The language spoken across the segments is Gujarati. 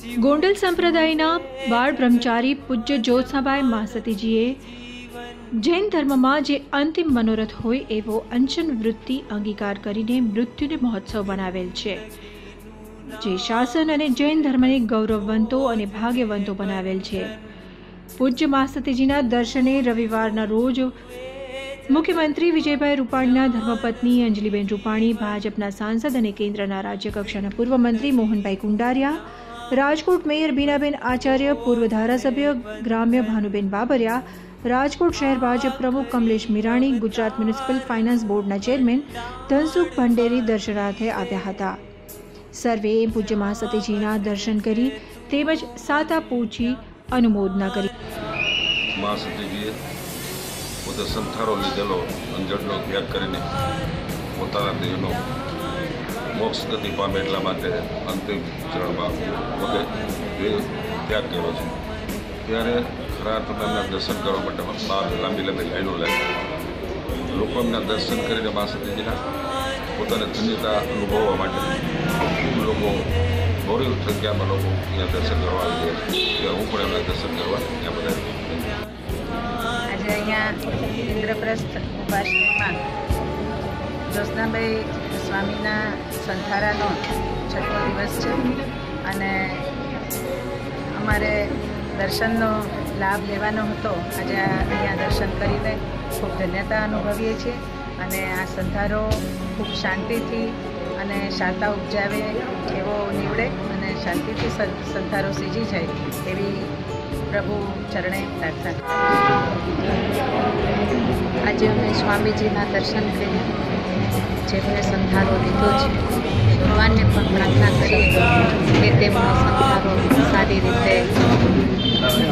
ગોંડલ સંપ્રદાયના બાળ બ્રહ્મચારી પૂજ્ય જ્યોત્સાબાઈ માસતીજીએ જૈન ધર્મમાં જે અંતિમ મનોરથ હોય એવો અંશન વૃત્તિ અંગીકાર કરીને મૃત્યુને મહોત્સવ બનાવેલ છે. જે શાસન અને જૈન ધર્મને ગૌરવવંતો અને ભાગ્યવંતો બનાવેલ છે. પૂજ્ય માસતીજીના દર્શને રવિવારના રોજ મુખ્યમંત્રી વિજયભાઈ રૂપાણીના ધર્મપત્ની અંજલિબેન રૂપાણી, ભાજપના સાંસદ અને કેન્દ્રના રાજ્યકક્ષાના પૂર્વ મંત્રી મોહનભાઈ કુંડારિયા રાજકોટ મેયર બીનાબેન આચાર્ય, પૂર્વ ધારાસભ્ય ગ્રામ્ય ભાનુબેન બાબરિયા, રાજકોટ શહેર ભાજપ પ્રમુખ કમલેશ મિરાણી, ગુજરાત મ્યુનિસિપલ ફાઇનાન્સ બોર્ડના ચેરમેન ધનસુખ ભંડેરી દર્શનાર્થે આવ્યા હતા. સર્વેએ પૂજ્ય મહાસતીજીના દર્શન કરી તેમજ સાતા પૂછી અનુમોદના કરી. મહાસતીજીએ પોતે સંથારો લીધેલો, અંજળનો ત્યાગ કરીને પોતાના દેહનો મોક્ષ ગતિ પામે એટલા માટે અંતિમ ચરણમાં પોતે દેહ ત્યાગ કર્યો છે. ત્યારે ખરા એમના દર્શન કરવા માટે બહાર લાંબી લાંબી લાઈનો લાગી લોકો એમના દર્શન કરીને મા સતીજીના પોતાને ધન્યતા અનુભવવા માટે લોકો ગૌરી સંખ્યામાં લોકો અહીંયા દર્શન કરવા આવી રહ્યા છે. હું પણ એમના દર્શન કરવા ત્યાં બધા આજે અહીંયા ઇન્દ્રપ્રસ્થ ઉપાસનામાં જ્યોત્સનાભાઈ સ્વામીના સંથારાનો છઠ્ઠો દિવસ છે. અને અમારે દર્શનનો લાભ લેવાનો હતો. આજે અહીંયા દર્શન કરીને ખૂબ ધન્યતા અનુભવીએ છીએ અને આ સંથારો ખૂબ શાંતિથી અને શાતા ઉપજાવે એવો નીવડે અને શાંતિથી સંથારો સીજી જાય એવી પ્રભુ ચરણે પ્રાર્થના આજે અમે સ્વામીજીના દર્શન કરી જેમને સંધારો લીધો છે. ભગવાનને પણ પ્રાર્થના કરી કે તેમનો સંધારો સારી રીતે એવી અમે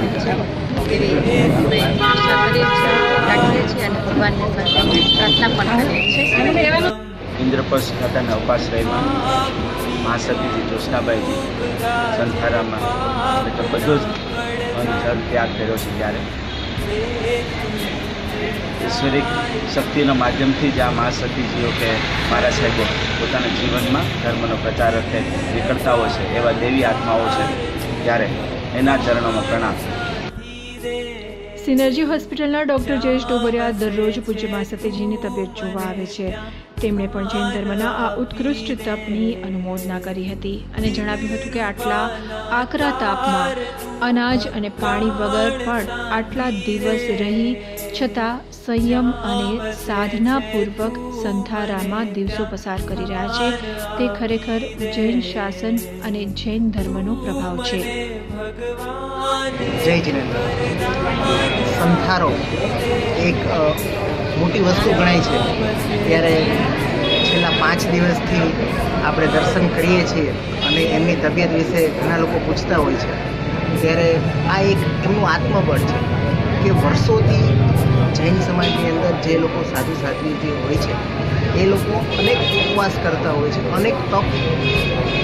આશા કરીએ છીએ, રાખીએ છીએ અને ભગવાનને પ્રાર્થના પણ કરીએ છીએ. ઇન્દ્રપ્રસ્થ ખાતાના ઉપાશ્રયમાં મહાસતીજી જ્યોત્સનાબાઈજી સંથારામાં એટલે બધો જ જળ ત્યાગ કર્યો છે ત્યારે. ઈશ્વરિક શક્તિના માધ્યમથી જ આ મહાસતીજીઓ કે મારા સાહેબો પોતાના જીવનમાં ધર્મનો પ્રચાર અર્થે નીકળતા હોય છે, એવા દેવી આત્માઓ છે, ત્યારે એના ચરણોમાં પ્રણામ. સિનર્જી હોસ્પિટલના ડોક્ટર જયેશ ડોબરિયા દરરોજ પૂજ્ય માસતીજીની તબિયત જોવા આવે છે. તેમણે પણ જૈન ધર્મના આ ઉત્કૃષ્ટ તપની અનુમોદના કરી હતી અને જણાવ્યું હતું કે આટલા આકરા તાપમાં અનાજ અને પાણી વગર પણ આટલા દિવસ રહી છતાં સંયમ અને સાધનાપૂર્વક સંથારામાં દિવસો પસાર કરી રહ્યા છે. તે ખરેખર જૈન શાસન અને જૈન ધર્મનો પ્રભાવ છે. જય જિનેન્દ્ર. સંથારો એક મોટી વસ્તુ ગણાય છે. ત્યારે છેલ્લા પાંચ દિવસથી આપણે દર્શન કરીએ છીએ અને એમની તબિયત વિશે ઘણા લોકો પૂછતા હોય છે. ત્યારે આ એક એમનું આત્મબળ છે. કે વર્ષોથી જૈન સમાજની અંદર જે લોકો સાધુ સાધ્વી જે હોય છે, એ લોકો અનેક ઉપવાસ કરતા હોય છે, અનેક તપ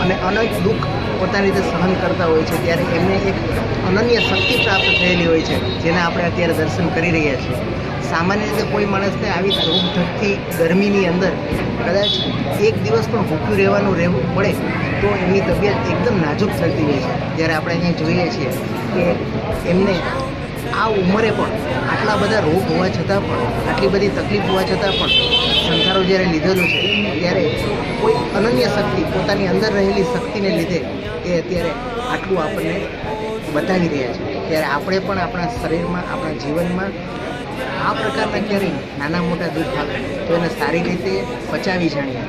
અને અનેક દુઃખ પોતાની રીતે સહન કરતા હોય છે, ત્યારે એમને એક અનન્ય શક્તિ પ્રાપ્ત થયેલી હોય છે, જેને આપણે અત્યારે દર્શન કરી રહ્યા છીએ. સામાન્ય રીતે કોઈ માણસને આવી ધૂપધકતી ગરમીની અંદર કદાચ એક દિવસ પણ ભૂખ્યું રહેવાનું રહેવું પડે, તો એમની તબિયત એકદમ નાજુક થતી હોય છે. જ્યારે આપણે અહીંયા જોઈએ છીએ કે એમને આ ઉંમરે પણ આટલા બધા રોગ હોવા છતાં પણ, આટલી બધી તકલીફ હોવા છતાં પણ સંસારો જ્યારે લીધેલો છે, ત્યારે કોઈ અનન્ય શક્તિ, પોતાની અંદર રહેલી શક્તિને લીધે એ અત્યારે આટલું આપણને બતાવી રહ્યા છે. ત્યારે આપણે પણ આપણા શરીરમાં, આપણા જીવનમાં આ પ્રકારના ક્યારેય નાના મોટા દુઃખ આવે તો એને સારી રીતે પચાવી જાણીએ.